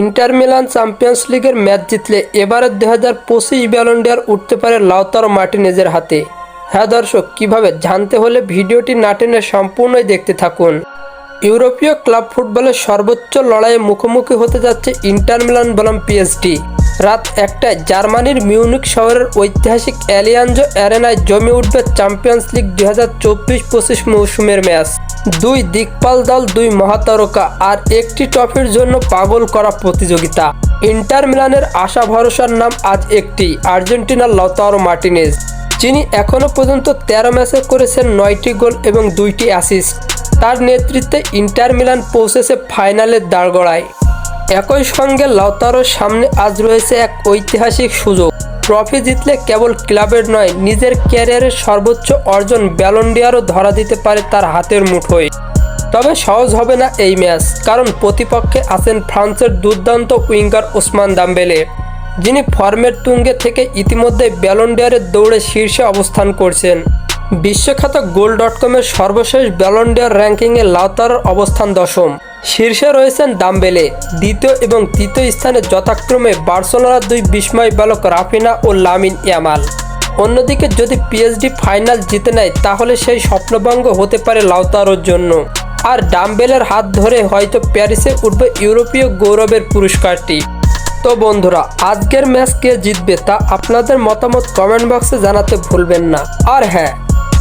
Inter Milan champions লিগের match জিতলে এবারের দু হাজার পঁচিশ ব্যালন্ডিয়ার উঠতে পারে লাউতারো মার্টিনেজের হাতে। হ্যাঁ দর্শক, কীভাবে জানতে হলে ভিডিওটি নাটেনে সম্পূর্ণই দেখতে থাকুন। ইউরোপীয় ক্লাব ফুটবলের সর্বোচ্চ লড়াইয়ে মুখোমুখি হতে যাচ্ছে ইন্টার মিলান বনাম পিএসডি রাত একটায় জার্মানির মিউনিক শহরের ঐতিহাসিক অ্যালিয়াঞ্জো অ্যারেনায় জমে উঠবে চ্যাম্পিয়ন্স লিগ দুই হাজার চব্বিশ পঁচিশ মৌসুমের ম্যাচ। দুই দিকপাল দল, দুই মহাতারকা আর একটি ট্রফির জন্য পাগল করা প্রতিযোগিতা। ইন্টার মিলানের আশা ভরসার নাম আজ একটি, আর্জেন্টিনার লতারো মার্টিনেজ। যিনি এখনও পর্যন্ত তেরো ম্যাচে করেছেন নয়টি গোল এবং দুইটি অ্যাসিস্ট। তার নেতৃত্বে ইন্টার মিলান পৌঁছেছে ফাইনালের দাঁড়গড়ায়। একই সঙ্গে লাউতারোর সামনে আজ রয়েছে এক ঐতিহাসিক সুযোগ। ট্রফি জিতলে কেবল ক্লাবের নয়, নিজের ক্যারিয়ারের সর্বোচ্চ অর্জন ব্যালন্ডিয়ারও ধরা দিতে পারে তার হাতের মুঠোয়। তবে সহজ হবে না এই ম্যাচ, কারণ প্রতিপক্ষে আছেন ফ্রান্সের দুর্দান্ত উইঙ্গার ওসমান দাম্বেলে, যিনি ফর্মের তুঙ্গে থেকে ইতিমধ্যে ব্যালন্ডিয়ারের দৌড়ে শীর্ষে অবস্থান করছেন। বিশ্বখ্যাত গোল ডট কমের সর্বশেষ ব্যালন্ডিয়ার র্যাঙ্কিংয়ে লাউতারোর অবস্থান দশম। শীর্ষে রয়েছেন দাম্বেলে, দ্বিতীয় এবং তৃতীয় স্থানে যথাক্রমে বার্সেলোনার দুই বিস্ময় বালক রাফিনা ও লামিন ইয়ামাল। অন্যদিকে যদি পিএসডি ফাইনাল জিতে নেয়, তাহলে সেই স্বপ্নভঙ্গ হতে পারে লাউতারোর জন্য। আর ডাম্বেলের হাত ধরে হয়তো প্যারিসে উঠবে ইউরোপীয় গৌরবের পুরস্কারটি। তো বন্ধুরা, আজকের ম্যাচ কে জিতবে তা আপনাদের মতামত কমেন্ট বক্সে জানাতে ভুলবেন না। আর হ্যাঁ